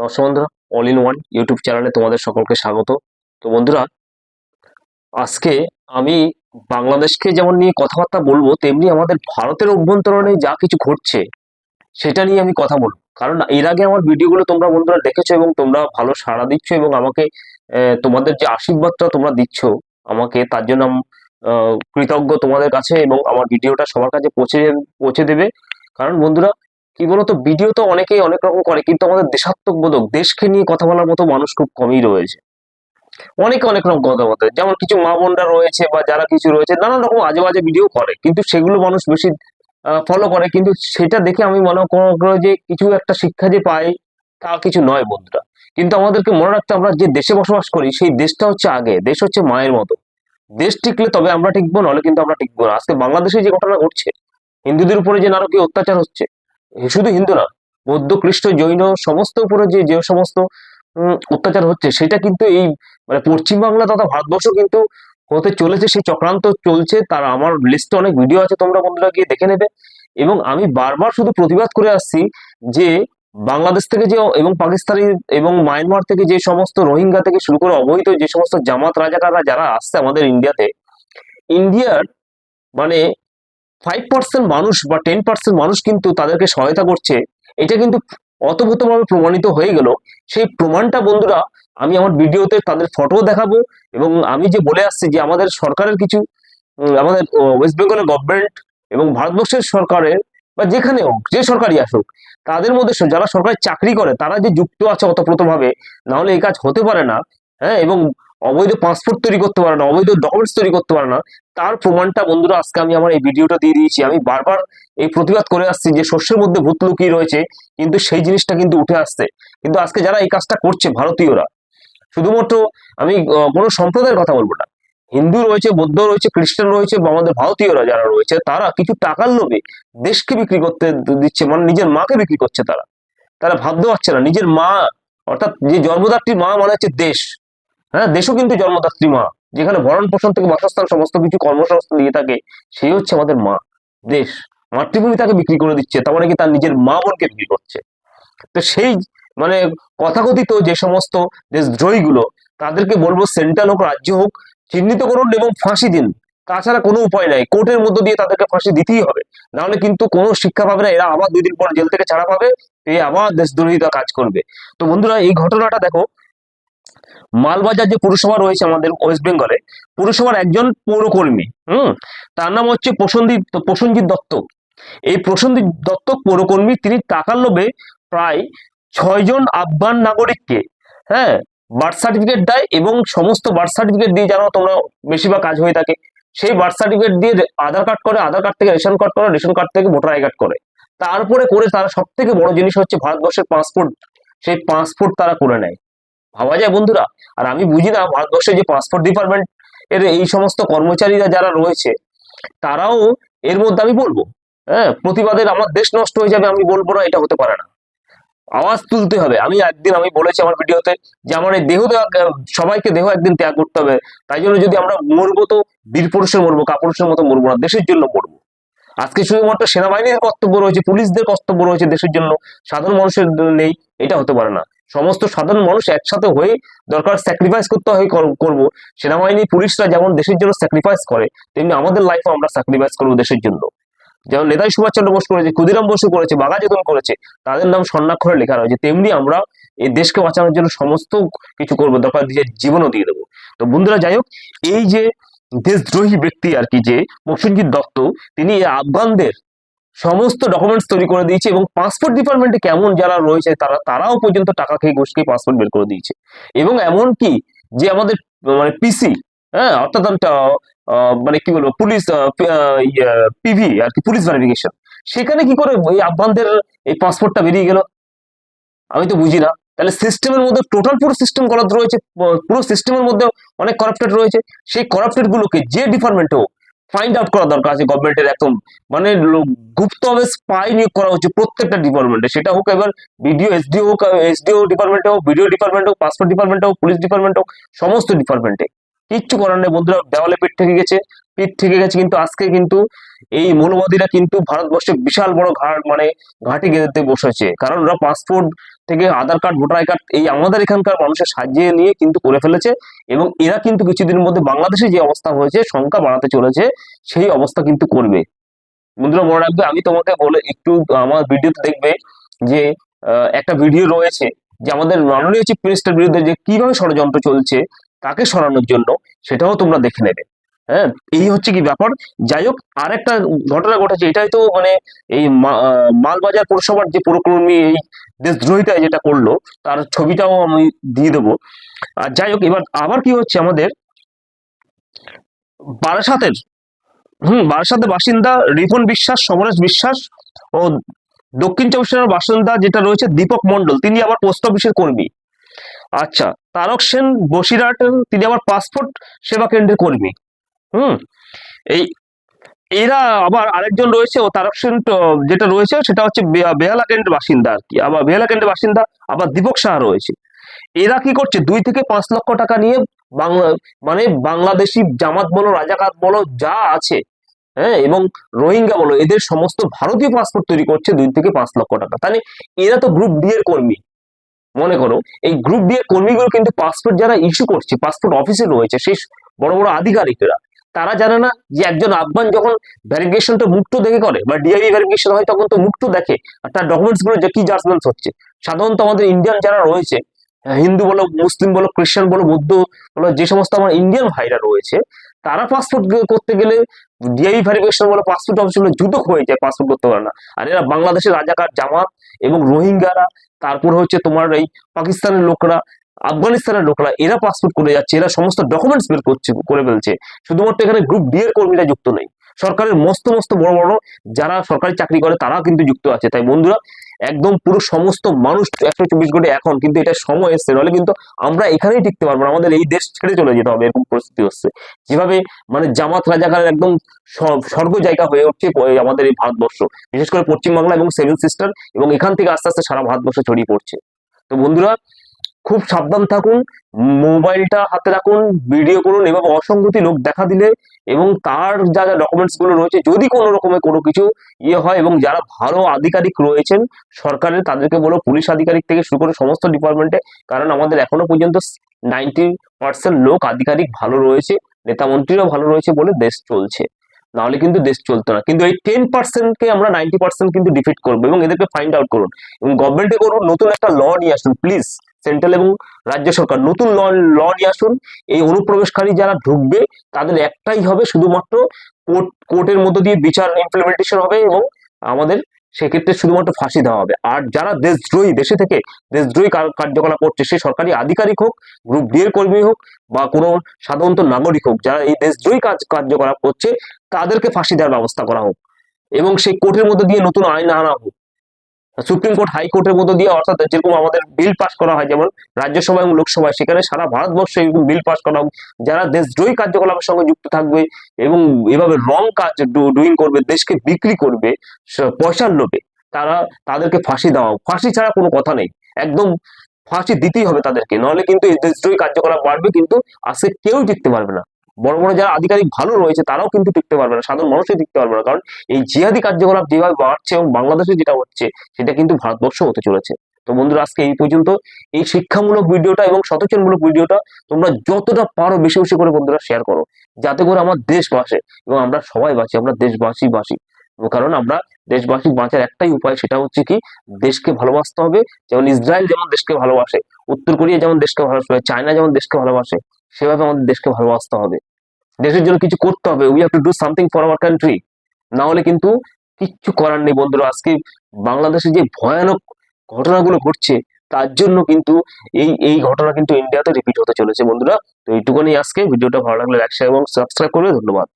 নমস্কার বন্ধুরা all in one YouTube চ্যানেলে তোমাদের সকলকে স্বাগত। তো বন্ধুরা, আজকে আমি বাংলাদেশকে যেমন নিয়ে কথাবার্তা বলব, তেমনি আমাদের ভারতের অভ্যন্তরণে যা কিছু ঘটছে, সেটা নিয়ে আমি কথা বলব। কারণ এর আগে আমার ভিডিওগুলো তোমরা বন্ধুরা দেখেছ এবং তোমরা ভালো সাড়া দিচ্ছ এবং আমাকে তোমাদের যে আশীর্বাদটা তোমরা দিচ্ছ, আমাকে তার জন্য কৃতজ্ঞ তোমাদের কাছে এবং আমার ভিডিওটা সবার কাছে পৌঁছে পৌঁছে দেবে। কারণ বন্ধুরা কি বলতো? ভিডিও তো অনেকেই অনেক রকম করে, কিন্তু আমাদের দেশাত্মক বোধক দেশকে নিয়ে কথা বলার মতো মানুষ খুব কমই রয়েছে। অনেকে অনেক রকম কথা বলতে যেমন কিছু মা বোনরা রয়েছে বা যারা কিছু রয়েছে, নানান রকম আজে বাজে ভিডিও করে, কিন্তু সেগুলো মানুষ বেশি ফলো করে। কিন্তু সেটা দেখে আমি মনে করো যে কিছু একটা শিক্ষা যে পাই তা কিছু নয় বন্ধুরা। কিন্তু আমাদেরকে মনে রাখতে আমরা যে দেশে বসবাস করি, সেই দেশটা হচ্ছে আগে, দেশ হচ্ছে মায়ের মতো। দেশ টিকলে তবে আমরা টিকবো নাহলে কিন্তু আমরা টিকবো না। আজকে বাংলাদেশে যে ঘটনা ঘটছে, হিন্দুদের উপরে যে নারকীয় অত্যাচার হচ্ছে শুধু হিন্দু না, বৌদ্ধ, খ্রিস্ট, জৈন, সমস্ত উপরে যে যে সমস্ত অত্যাচার হচ্ছে, সেটা কিন্তু এই মানে পশ্চিমবাংলা তথা ভারতবর্ষ কিন্তু হতে চলেছে, সেই চক্রান্ত চলছে। তার আমার লিস্টে অনেক ভিডিও আছে, তোমরা বন্ধুরা গিয়ে দেখে নেবে। এবং আমি বারবার শুধু প্রতিবাদ করে আসছি যে, বাংলাদেশ থেকে যে, এবং পাকিস্তানি এবং মায়ানমার থেকে যে সমস্ত রোহিঙ্গা থেকে শুরু করে অবহিত যে সমস্ত জামাত রাজাকাররা যারা আসছে আমাদের ইন্ডিয়াতে ইন্ডিয়ার মানে ফাইভ পার্সেন্ট মানুষ বা টেন পার্সেন্ট মানুষ কিন্তু তাদেরকে সহায়তা করছে, এটা কিন্তু অতভূতভাবে প্রমাণিত হয়ে গেল। সেই প্রমাণটা বন্ধুরা, আমি আমার ভিডিওতে তাদের ফটো দেখাবো এবং আমি যে বলে আসছি যে আমাদের সরকারের কিছু আমাদের ওয়েস্ট বেঙ্গলের গভর্নমেন্ট এবং ভারতবর্ষের সরকারের বা যেখানে হোক, যে সরকারি আসুক, তাদের মধ্যে যারা সরকারি চাকরি করে, তারা যে যুক্ত আছে অতপ্রতভাবে না হলে এই কাজ হতে পারে না। হ্যাঁ এবং অবৈধ পাসপোর্ট তৈরি করতে পারে না, অবৈধ ডকুমেন্টস তৈরি করতে পারে না। তার প্রমাণটা বন্ধুরা আজকে আমি আমার এই ভিডিওটা দিয়ে দিয়েছি। আমি বারবার এই প্রতিবাদ করে আসছি যে শস্যের মধ্যে ভূত লুকিয়ে রয়েছে, কিন্তু সেই জিনিসটা কিন্তু উঠে আসছে। কিন্তু আজকে যারা এই কাজটা করছে ভারতীয়রা, শুধুমাত্র আমি কোনো সম্প্রদায়ের কথা বলব না। হিন্দু রয়েছে, বৌদ্ধ রয়েছে, খ্রিস্টান রয়েছে, বা আমাদের ভারতীয়রা যারা রয়েছে, তারা কিছু টাকার লোভে দেশকে বিক্রি করতে দিচ্ছে মানে নিজের মাকে বিক্রি করছে তারা। তারা ভাবতে পারছে না, নিজের মা, অর্থাৎ যে জন্মদাত্রী মা মানে হচ্ছে দেশ। হ্যাঁ দেশও কিন্তু জন্মদাত্রী মা। যেখানে ভরণ পোষণ থেকে বাসস্থান, সমস্ত কিছু কর্মসংস্থান দিয়ে থাকে সেই হচ্ছে আমাদের মা। দেশ, মাতৃভূমি তাকে বিক্রি করে দিচ্ছে, তার মানে কি তার নিজের মা বোনকে বিক্রি করছে। তো সেই মানে কথাকথিত যে সমস্ত দেশদ্রোহীগুলো, তাদেরকে বলব সেন্ট্রাল হোক, রাজ্য হোক, চিহ্নিত করুন এবং ফাঁসি দিন। তাছাড়া কোনো উপায় নাই, কোর্টের মধ্য দিয়ে তাদেরকে ফাঁসি দিতেই হবে। নাহলে কিন্তু কোনো শিক্ষা পাবে না, এরা আবার দুই দিন পর জেল থেকে ছাড়া পাবে এ আবার দেশদ্রোহিতা কাজ করবে। তো বন্ধুরা, এই ঘটনাটা দেখো মালবাজার যে পুরসভা রয়েছে আমাদের ওয়েস্ট বেঙ্গলে পুরসভার একজন পৌরকর্মী, হুম? তার নাম হচ্ছে প্রসন্দীপ প্রসঞ্জিৎ দত্ত। এই প্রসন্দীপ দত্ত পৌরকর্মী, তিনি টাকার লোভে প্রায় ছয়জন আফগান নাগরিককে হ্যাঁ বার্থ সার্টিফিকেট দেয় এবং সমস্ত বার্থ সার্টিফিকেট দিয়ে জানো তোমরা বেশিরভাগ কাজ হয়ে থাকে। সেই বার্থ সার্টিফিকেট দিয়ে আধার কার্ড করে, আধার কার্ড থেকে রেশন কার্ড করে, রেশন কার্ড থেকে ভোটার আই কার্ড করে। তারপরে করে তারা সব থেকে বড় জিনিস হচ্ছে ভারতবর্ষের পাসপোর্ট সেই পাসপোর্ট তারা করে নেয়। ভাবা যায় বন্ধুরা। আর আমি বুঝি না, ভারতবর্ষের যে পাসপোর্ট ডিপার্টমেন্ট এর এই সমস্ত কর্মচারীরা যারা রয়েছে, তারাও এর মধ্যে আমি বলব হ্যাঁ প্রতিবাদের আমার দেশ নষ্ট হয়ে যাবে আমি বলব না, এটা হতে পারে না। আওয়াজ তুলতে হবে। আমি একদিন, আমি বলেছি আমার ভিডিওতে যে আমার এই দেহ দেওয়া, সবাইকে দেহ একদিন ত্যাগ করতে হবে। তাই জন্য যদি আমরা মরবো তো বীর পুরুষের মরবো, কাপুরুষের মতো মরবো না, দেশের জন্য মরবো। আজকে শুধুমাত্র সেনাবাহিনীর কর্তব্য রয়েছে, পুলিশদের কর্তব্য রয়েছে দেশের জন্য, সাধারণ মানুষের নেই, এটা হতে পারে না। সমস্ত সাধারণ মানুষ একসাথে হয়ে দরকার স্যাক্রিফাইস করতে হয় করব। সেনাবাহিনী পুলিশরা যেমন দেশের জন্য স্যাক্রিফাইস করে, তেমনি আমাদের লাইফে আমরা স্যাক্রিফাইস করব দেশের জন্য। যেমন নেতাজি সুভাষচন্দ্র বোস করেছে, ক্ষুদিরাম বসু করেছে, বাঘাযতীন করেছে, তাদের নাম স্বর্ণাক্ষরে লেখা রয়েছে, তেমনি আমরা এই দেশকে বাঁচানোর জন্য সমস্ত কিছু করব, দরকার নিজের জীবনও দিয়ে দেবো। তো বন্ধুরা, যাই হোক, এই যে দেশদ্রোহী ব্যক্তি আর কি, যে প্রসেনজিৎ দত্ত, তিনি আফগানদের সমস্ত ডকুমেন্টস তৈরি করে দিয়েছে এবং পাসপোর্ট ডিপার্টমেন্টে কেমন যারা রয়েছে তারা, তারাও পর্যন্ত টাকা খেয়ে খেয়ে পাসপোর্ট বের করে দিয়েছে। এবং এমন কি যে আমাদের মানে পিসি হ্যাঁ অর্থাৎ মানে কি বলব পুলিশ পিভি আর কি পুলিশ ভেরিফিকেশন সেখানে কি করে ওই আফগানদের এই পাসপোর্টটা বেরিয়ে গেল? আমি তো বুঝি না তাহলে সিস্টেমের মধ্যে টোটাল পুরো সিস্টেম করাপ্ট রয়েছে পুরো সিস্টেমের মধ্যে অনেক করাপ্টেড রয়েছে। সেই করাপ্টেড গুলোকে যে ডিপার্টমেন্টে হোক ফাইন্ড আউট করা দরকার আছে গভর্নমেন্টের একদম। মানে গুপ্তভাবে স্পাই নিয়োগ করা হচ্ছে প্রত্যেকটা ডিপার্টমেন্টে সেটা হোক এবার বিডিও এসডিও হোক এসডিও ডিপার্টমেন্টে হোক বিডিও ডিপার্টমেন্ট হোক পাসপোর্ট ডিপার্টমেন্ট হোক পুলিশ ডিপার্টমেন্ট হোক, সমস্ত ডিপার্টমেন্টে কিচ্ছু করার নেই বন্ধুরা, দেওয়ালে পেট থেকে গেছে। পিঠ থেকে গেছে, কিন্তু আজকে কিন্তু এই মৌলবাদীরা কিন্তু ভারতবর্ষে বিশাল বড় ঘাট মানে ঘাটি গেঁথে বসেছে। কারণ ওরা পাসপোর্ট থেকে Aadhaar card, voter I card এই আমাদের এখানকার মানুষের সাজিয়ে নিয়ে কিন্তু করে ফেলেছে এবং এরা কিন্তু কিছুদিনের মধ্যে বাংলাদেশে যে অবস্থা হয়েছে, সংখ্যা বাড়াতে চলেছে, সেই অবস্থা কিন্তু করবে। বন্ধুরা, মনে রাখবে, আমি তোমাকে বলে একটু আমার ভিডিওতে দেখবে যে একটা ভিডিও রয়েছে যে আমাদের মাননীয় চিফ মিনিস্টার বিরুদ্ধে যে কীভাবে ষড়যন্ত্র চলছে তাকে সরানোর জন্য, সেটাও তোমরা দেখে নেবে। হ্যাঁ এই হচ্ছে কি ব্যাপার? যাই হোক আর একটা ঘটনা ঘটেছে, এটাই তো মানে এই মালবাজার পৌরসভার যে পুরকর্মী এই দেশদ্রোহিতা যেটা করল, তার ছবিটাও আমি দিয়ে দেবো। আর যাই হোক এবার আবার কি হচ্ছে আমাদের? বারাসাতের, হুম, বারাসাতের বাসিন্দা রিপন বিশ্বাস, সমরেশ বিশ্বাস ও দক্ষিণ চব্বিশ পরগনার বাসিন্দা যেটা রয়েছে দীপক মন্ডল তিনি আবার পোস্ট অফিসের কর্মী। আচ্ছা তারক সেন বসিরহাট তিনি আবার পাসপোর্ট সেবা কেন্দ্রের কর্মী। হুম। এই, এরা আবার আরেকজন রয়েছে ও তারক সেন তো যেটা রয়েছে সেটা হচ্ছে বেহালা কেন্দ্রের বাসিন্দা আর কি। আবার বেহালা কেন্দ্রের বাসিন্দা আবার দীপক সাহা রয়েছে। এরা কি করছে? দুই থেকে পাঁচ লক্ষ টাকা নিয়ে বাংলা মানে বাংলাদেশি জামাত বলো, রাজাকাত বলো, যা আছে হ্যাঁ এবং রোহিঙ্গা বলো, এদের সমস্ত ভারতীয় পাসপোর্ট তৈরি করছে দুই থেকে পাঁচ লক্ষ টাকা। তাহলে এরা তো গ্রুপ ডি এর কর্মী। মনে করো, এই গ্রুপ ডি এর কর্মীগুলো কিন্তু পাসপোর্ট যারা ইস্যু করছে পাসপোর্ট অফিসে রয়েছে, সেই বড় বড় আধিকারিকরা। তারা জানে না যে একজন আফগান যখন ভ্যারিফিকেশনটা মুক্ত দেখে করে বা ডিআইবি ভ্যারিফিকেশন হয় তখন তো মুক্ত দেখে আর তার ডকুমেন্টসগুলো কি জাজমেন্টস হচ্ছে। সাধারণত আমাদের ইন্ডিয়ান যারা রয়েছে হিন্দু বলো, মুসলিম বলো খ্রিস্টান বলো, বৌদ্ধ বলো, যে সমস্ত আমার ইন্ডিয়ান ভাইরা রয়েছে, তারা পাসপোর্ট করতে গেলে ডিআইবি ভেরিফিকেশন বলে পাসপোর্টগুলো যুদ্ধ হয়ে যায় পাসপোর্ট করতে পারে না। আর এরা বাংলাদেশের রাজাকার জামাত এবং রোহিঙ্গারা, তারপর হচ্ছে তোমার এই পাকিস্তানের লোকরা আফগানিস্তানের লোকরা, এরা পাসপোর্ট করে যাচ্ছে, এরা সমস্ত ডকুমেন্টস বের করছে, করে ফেলছে। শুধুমাত্র এখানে গ্রুপ ডি এর কর্মীরা যুক্ত নেই। সরকারের মস্ত মস্ত বড় বড় যারা সরকারি চাকরি করে তারা কিন্তু যুক্ত আছে। তাই বন্ধুরা, একদম পুরো সমস্ত মানুষ একশো চব্বিশ ঘণ্টা এখন, কিন্তু এটা সময় এসছে, নাহলে কিন্তু আমরা এখানেই টিকতে পারব আমাদের এই দেশ ছেড়ে চলে যেতে হবে, এরকম পরিস্থিতি হচ্ছে। যেভাবে মানে জামাত রাজাকারের একদম স্বর্গ জায়গা হয়ে উঠছে আমাদের এই ভারতবর্ষ। বিশেষ করে পশ্চিমবাংলা এবং সেভেন সিস্টার এবং এখান থেকে আস্তে আস্তে সারা ভারতবর্ষ ছড়িয়ে পড়ছে। তো বন্ধুরা খুব সাবধান থাকুন, মোবাইলটা হাতে রাখুন ভিডিও করুন এবং অসঙ্গতি লোক দেখা দিলে এবং তার যা যা ডকুমেন্টসগুলো রয়েছে, যদি কোনো রকমের কোনো কিছু ইয়ে হয় এবং যারা ভালো আধিকারিক রয়েছেন সরকারের, তাদেরকে বলো পুলিশ আধিকারিক থেকে শুরু করে সমস্ত ডিপার্টমেন্টে কারণ আমাদের এখনও পর্যন্ত নাইনটি পার্সেন্ট লোক আধিকারিক ভালো রয়েছে, নেতা মন্ত্রীরাও ভালো রয়েছে বলে দেশ চলছে। নাহলে কিন্তু দেশ চলতো না। কিন্তু এই টেন পার্সেন্টকে আমরা নাইনটি পার্সেন্ট কিন্তু ডিফিট করব এবং এদেরকে ফাইন্ড আউট করুন। এবং গভর্নমেন্টে করুন, নতুন একটা ল নিয়ে আসুন প্লিজ সেন্ট্রাল এবং রাজ্য সরকার। নতুন ল ল নিয়ে আসুন, এই অনুপ্রবেশকারী যারা ঢুকবে, তাদের একটাই হবে শুধুমাত্র কোর্ট, কোর্টের মধ্য দিয়ে বিচার ইমপ্লিমেন্টেশন হবে এবং আমাদের সেক্ষেত্রে শুধুমাত্র ফাঁসি দেওয়া হবে। আর যারা দেশদ্রোহী, দেশে থেকে দেশদ্রোহী কার- কার্যকলাপ করছে, সে সরকারি আধিকারিক হোক গ্রুপ ডি এর কর্মী হোক, বা কোনো সাধারণত নাগরিক হোক, যারা এই দেশদ্রোহী কাজ, কার্যকলাপ করছে, তাদেরকে ফাঁসি দেওয়ার ব্যবস্থা করা হোক। এবং সেই কোর্টের মধ্যে দিয়ে নতুন আইন আনা হোক। সুপ্রিম কোর্ট হাইকোর্টের মধ্যে দিয়ে অর্থাৎ যেরকম আমাদের বিল পাস করা হয়, যেমন রাজ্যসভা এবং লোকসভায় সেখানে সারা ভারতবর্ষে এরকম বিল পাস করা হোক। যারা দেশদ্রোহী কার্যকলাপের সঙ্গে যুক্ত থাকবে এবং এভাবে রং কাজ ডুইং করবে, দেশকে বিক্রি করবে পয়সার লোভে, তারা তাদেরকে ফাঁসি দেওয়া। ফাঁসি ছাড়া কোনো কথা নেই। একদম ফাঁসি দিতেই হবে তাদেরকে। নাহলে কিন্তু এই দেশদ্রোহী কার্যকলাপ বাড়বে, কিন্তু আজকে কেউ টিকতে পারবে না। বড় বড় যারা আধিকারিক ভালো রয়েছে, তারাও কিন্তু টিকতে পারবে না, সাধারণ মানুষই টিকতে পারবে না। কারণ এই জিহাদি কার্যকলাপ যেভাবে বাড়ছে এবং বাংলাদেশে যেটা হচ্ছে, সেটা কিন্তু ভারতবর্ষ হতে চলেছে। তো বন্ধুরা, আজকে এই পর্যন্ত। এই শিক্ষামূলক ভিডিওটা এবং সচেতনমূলক ভিডিওটা তোমরা যতটা পারো বেশি বেশি করে বন্ধুরা শেয়ার করো। যাতে করে আমার দেশ বাঁচে এবং আমরা সবাই বাঁচি, আমরা দেশবাসী বাঁচি। কারণ আমরা দেশবাসী বাঁচার একটাই উপায়, সেটা হচ্ছে কি, দেশকে ভালোবাসতে হবে। যেমন ইসরায়েল যেমন দেশকে ভালোবাসে, উত্তর কোরিয়া যেমন দেশকে ভালোবাসে, চায়না যেমন দেশকে ভালোবাসে, সেভাবে আমাদের দেশকে ভালোবাসতে হবে। দেশের জন্য কিছু করতে হবে। We have to do something for our country না হলে কিন্তু কিচ্ছু করার নেই বন্ধুরা। আজকে বাংলাদেশে যে ভয়ানক ঘটনাগুলো ঘটছে, তার জন্য কিন্তু এই এই ঘটনা কিন্তু ইন্ডিয়াতে রিপিট হতে চলেছে বন্ধুরা। তো এইটুকুনি আজকে। ভিডিওটা ভালো লাগলে লাইক শেয়ার এবং সাবস্ক্রাইব করবে। ধন্যবাদ।